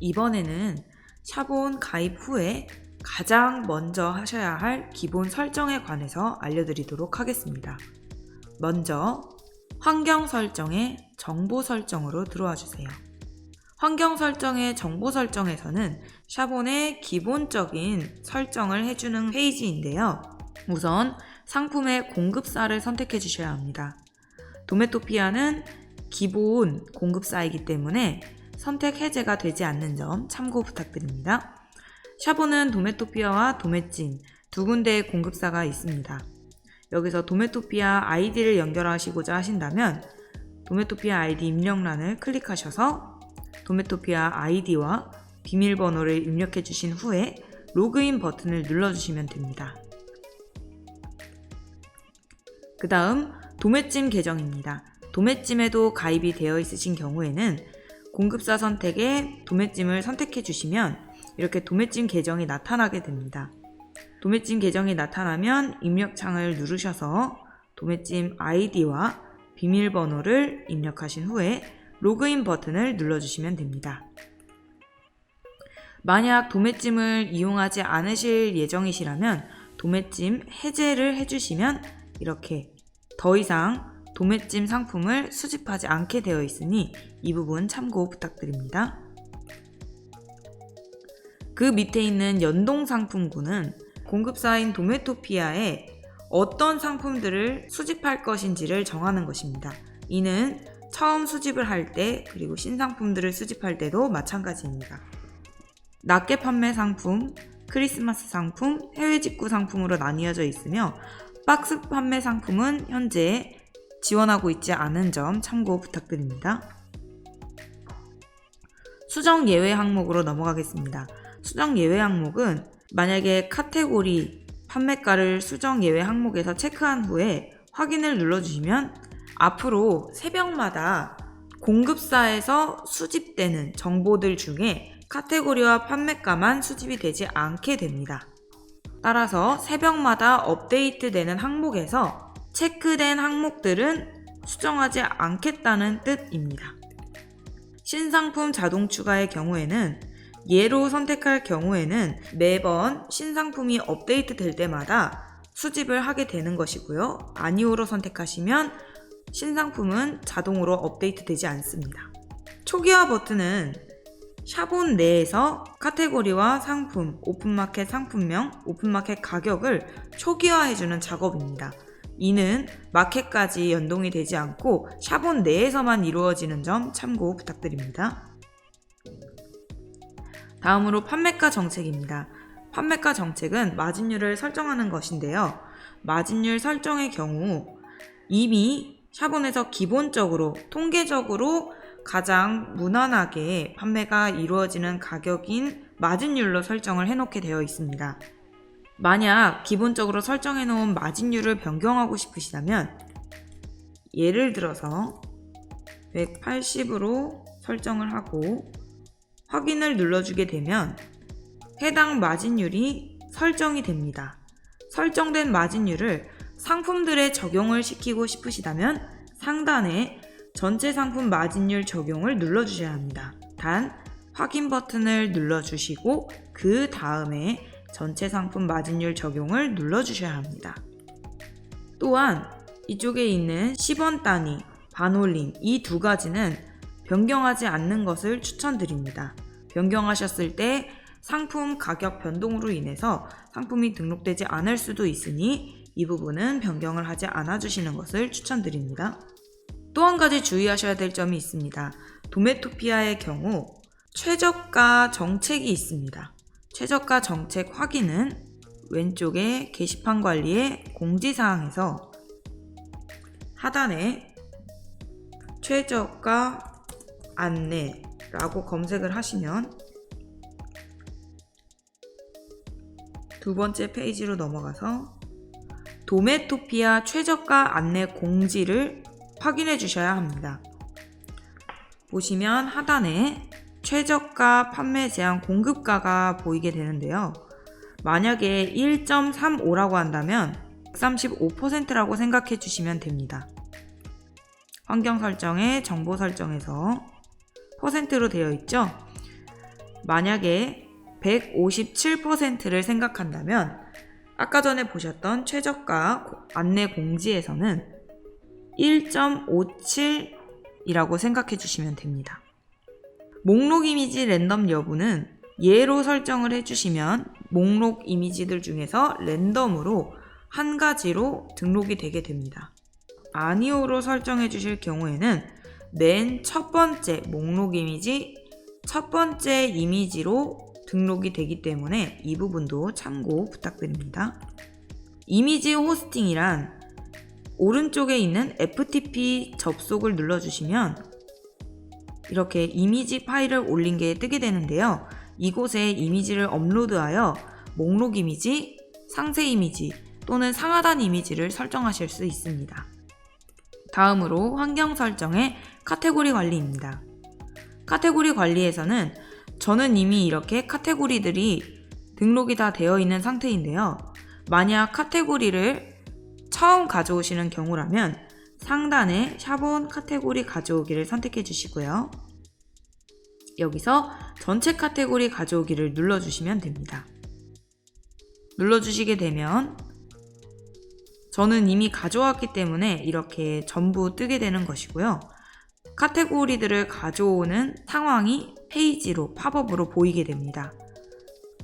이번에는 샤본 가입 후에 가장 먼저 하셔야 할 기본 설정에 관해서 알려드리도록 하겠습니다. 먼저 환경 설정에 정보 설정으로 들어와 주세요. 환경 설정의 정보 설정에서는 샤본의 기본적인 설정을 해주는 페이지인데요. 우선 상품의 공급사를 선택해 주셔야 합니다. 도메토피아는 기본 공급사이기 때문에 선택 해제가 되지 않는 점 참고 부탁드립니다. 샤본은 도메토피아와 도메찐 두 군데의 공급사가 있습니다. 여기서 도메토피아 아이디를 연결하시고자 하신다면 도메토피아 아이디 입력란을 클릭하셔서 도메토피아 아이디와 비밀번호를 입력해 주신 후에 로그인 버튼을 눌러주시면 됩니다. 그 다음 도매찜 계정입니다. 도매찜에도 가입이 되어 있으신 경우에는 공급사 선택에 도매찜을 선택해 주시면 이렇게 도매찜 계정이 나타나게 됩니다. 도매찜 계정이 나타나면 입력창을 누르셔서 도매찜 아이디와 비밀번호를 입력하신 후에 로그인 버튼을 눌러주시면 됩니다. 만약 도매찜을 이용하지 않으실 예정이시라면 도매찜 해제를 해주시면 이렇게 더 이상 도매찜 상품을 수집하지 않게 되어 있으니 이 부분 참고 부탁드립니다. 그 밑에 있는 연동 상품군은 공급사인 도메토피아에 어떤 상품들을 수집할 것인지를 정하는 것입니다. 이는 처음 수집을 할 때 그리고 신상품들을 수집할 때도 마찬가지입니다. 낱개 판매 상품, 크리스마스 상품, 해외 직구 상품으로 나뉘어져 있으며 박스 판매 상품은 현재 지원하고 있지 않은 점 참고 부탁드립니다. 수정 예외 항목으로 넘어가겠습니다. 수정 예외 항목은 만약에 카테고리 판매가를 수정 예외 항목에서 체크한 후에 확인을 눌러주시면 앞으로 새벽마다 공급사에서 수집되는 정보들 중에 카테고리와 판매가만 수집이 되지 않게 됩니다. 따라서 새벽마다 업데이트되는 항목에서 체크된 항목들은 수정하지 않겠다는 뜻입니다. 신상품 자동 추가의 경우에는 예로 선택할 경우에는 매번 신상품이 업데이트 될 때마다 수집을 하게 되는 것이고요. 아니오로 선택하시면 신상품은 자동으로 업데이트 되지 않습니다. 초기화 버튼은 샤본 내에서 카테고리와 상품, 오픈마켓 상품명, 오픈마켓 가격을 초기화해주는 작업입니다. 이는 마켓까지 연동이 되지 않고 샤본 내에서만 이루어지는 점 참고 부탁드립니다. 다음으로 판매가 정책입니다. 판매가 정책은 마진율을 설정하는 것인데요. 마진율 설정의 경우 이미 샤본에서 기본적으로 통계적으로 가장 무난하게 판매가 이루어지는 가격인 마진율로 설정을 해놓게 되어 있습니다. 만약 기본적으로 설정해 놓은 마진율을 변경하고 싶으시다면 예를 들어서 180으로 설정을 하고 확인을 눌러주게 되면 해당 마진율이 설정이 됩니다. 설정된 마진율을 상품들에 적용을 시키고 싶으시다면 상단에 전체 상품 마진율 적용을 눌러주셔야 합니다. 단, 확인 버튼을 눌러주시고 그 다음에 전체 상품 마진율 적용을 눌러주셔야 합니다. 또한 이쪽에 있는 10원 단위, 반올림 이 두 가지는 변경하지 않는 것을 추천드립니다. 변경하셨을 때 상품 가격 변동으로 인해서 상품이 등록되지 않을 수도 있으니 이 부분은 변경을 하지 않아 주시는 것을 추천드립니다. 또 한 가지 주의하셔야 될 점이 있습니다. 도메토피아의 경우 최저가 정책이 있습니다. 최저가 정책 확인은 왼쪽에 게시판 관리의 공지사항에서 하단에 최저가 안내라고 검색을 하시면 두 번째 페이지로 넘어가서 도메토피아 최저가 안내 공지를 확인해 주셔야 합니다. 보시면 하단에 최저가 판매 제한 공급가가 보이게 되는데요. 만약에 1.35라고 한다면 135%라고 생각해 주시면 됩니다. 환경 설정에 정보 설정에서 퍼센트로 되어 있죠. 만약에 157%를 생각한다면 아까 전에 보셨던 최저가 고- 안내 공지에서는 1.57이라고 생각해 주시면 됩니다. 목록 이미지 랜덤 여부는 예로 설정을 해주시면 목록 이미지들 중에서 랜덤으로 한 가지로 등록이 되게 됩니다. 아니오로 설정해 주실 경우에는 맨 첫 번째 목록 이미지 첫 번째 이미지로 등록이 되기 때문에 이 부분도 참고 부탁드립니다. 이미지 호스팅이란 오른쪽에 있는 FTP 접속을 눌러주시면 이렇게 이미지 파일을 올린 게 뜨게 되는데요. 이곳에 이미지를 업로드하여 목록 이미지, 상세 이미지 또는 상하단 이미지를 설정하실 수 있습니다. 다음으로 환경 설정의 카테고리 관리입니다. 카테고리 관리에서는 저는 이미 이렇게 카테고리들이 등록이 다 되어 있는 상태인데요. 만약 카테고리를 처음 가져오시는 경우라면 상단에 샤본 카테고리 가져오기를 선택해 주시고요. 여기서 전체 카테고리 가져오기를 눌러주시면 됩니다. 눌러주시게 되면 저는 이미 가져왔기 때문에 이렇게 전부 뜨게 되는 것이고요. 카테고리들을 가져오는 상황이 페이지로 팝업으로 보이게 됩니다.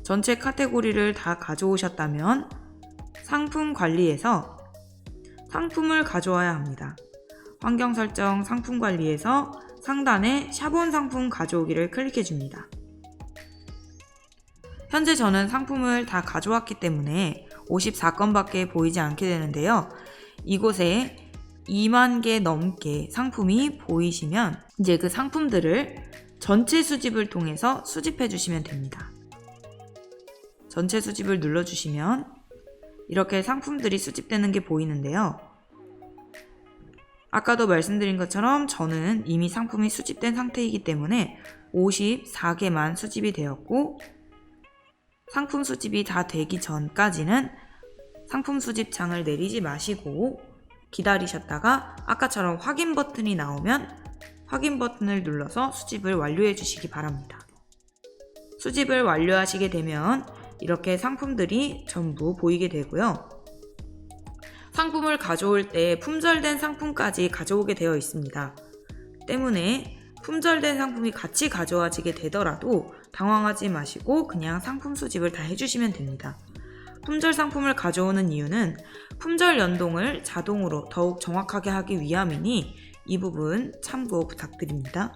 전체 카테고리를 다 가져오셨다면 상품 관리에서 상품을 가져와야 합니다. 환경 설정 상품 관리에서 상단에 샤본 상품 가져오기를 클릭해 줍니다. 현재 저는 상품을 다 가져왔기 때문에 54건밖에 보이지 않게 되는데요. 이곳에 2만 개 넘게 상품이 보이시면 이제 그 상품들을 전체 수집을 통해서 수집해 주시면 됩니다. 전체 수집을 눌러주시면 이렇게 상품들이 수집되는 게 보이는데요. 아까도 말씀드린 것처럼 저는 이미 상품이 수집된 상태이기 때문에 54개만 수집이 되었고 상품 수집이 다 되기 전까지는 상품 수집 창을 내리지 마시고 기다리셨다가 아까처럼 확인 버튼이 나오면 확인 버튼을 눌러서 수집을 완료해 주시기 바랍니다. 수집을 완료하시게 되면 이렇게 상품들이 전부 보이게 되고요. 상품을 가져올 때 품절된 상품까지 가져오게 되어 있습니다. 때문에 품절된 상품이 같이 가져와지게 되더라도 당황하지 마시고 그냥 상품 수집을 다 해주시면 됩니다. 품절 상품을 가져오는 이유는 품절 연동을 자동으로 더욱 정확하게 하기 위함이니 이 부분 참고 부탁드립니다.